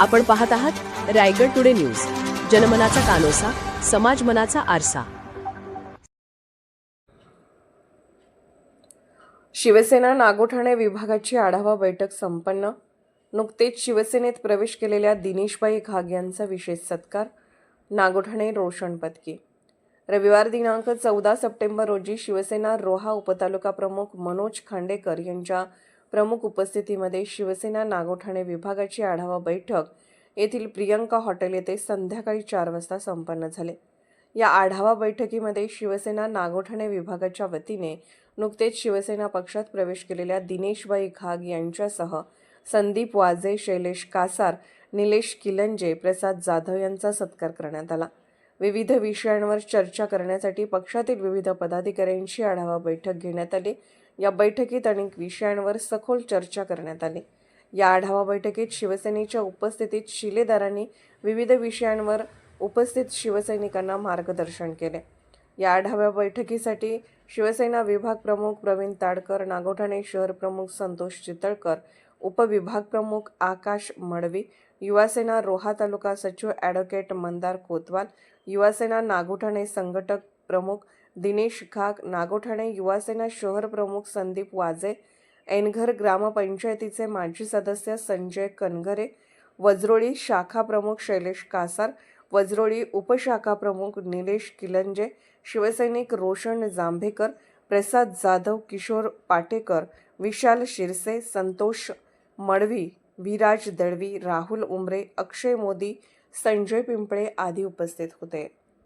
आपण पाहत आहात रायगड टुडे न्यूज. जनमनाचा कानोसा समाज मनाचा आरसा. शिवसेना नागोठाणे विभागाची आढावा बैठक संपन्न. नुकतेच शिवसेनेत प्रवेश केलेल्या दिनेशबाई घाग यांचा विशेष सत्कार नागोठाणे रोशन पदकी रविवार दिनांक चौदा सप्टेंबर रोजी शिवसेना रोहा उपतालुका प्रमुख मनोज खांडेकर यांच्या प्रमुख उपस्थितीमध्ये शिवसेना नागोठाणे विभागाची आढावा बैठक. येथील प्रियंका हॉटेल येथे संध्याकाळी चार वाजता संपन्न झाले. या आढावा बैठकीमध्ये शिवसेना नागोठाणे विभागाच्या वतीने नुकतेच शिवसेना पक्षात प्रवेश केलेल्या दिनेशबाई घाग यांच्यासह संदीप वाजे शैलेश कासार निलेश किलंजे प्रसाद जाधव यांचा सत्कार करण्यात आला. विविध विषयांवर चर्चा करण्यासाठी पक्षातील विविध पदाधिकाऱ्यांची आढावा बैठक घेण्यात आली. या बैठकीत अनेक विषयांवर सखोल चर्चा करण्यात आली. या आढावा बैठकीत शिवसेनेच्या उपस्थितीत शिलेदारांनी विविध विषयांवर उपस्थित शिवसैनिकांना मार्गदर्शन केले. या आढाव्या बैठकीसाठी शिवसेना विभाग प्रमुख प्रवीण ताडकर नागोठाणे शहर प्रमुख संतोष चितळकर उपविभाग प्रमुख आकाश मडवी युवासेना रोहा तालुका सचिव ॲडव्होकेट मंदार कोतवाल युवासेना नागोठाणे संघटक प्रमुख दिनेश खाक नागोठाणे युवासेना शहर प्रमुख संदीप वाजे एनघर ग्रामपंचायतीचे माजी सदस्य संजय कनगरे वज्रोळी शाखा प्रमुख शैलेश कासार वज्रोळी उपशाखा प्रमुख निलेश किलंजे शिवसैनिक रोशन जांभेकर प्रसाद जाधव किशोर पाटेकर विशाल शिरसे संतोष मडवी विराज दळवी राहुल उमरे अक्षय मोदी संजय पिंपळे आदी उपस्थित होते.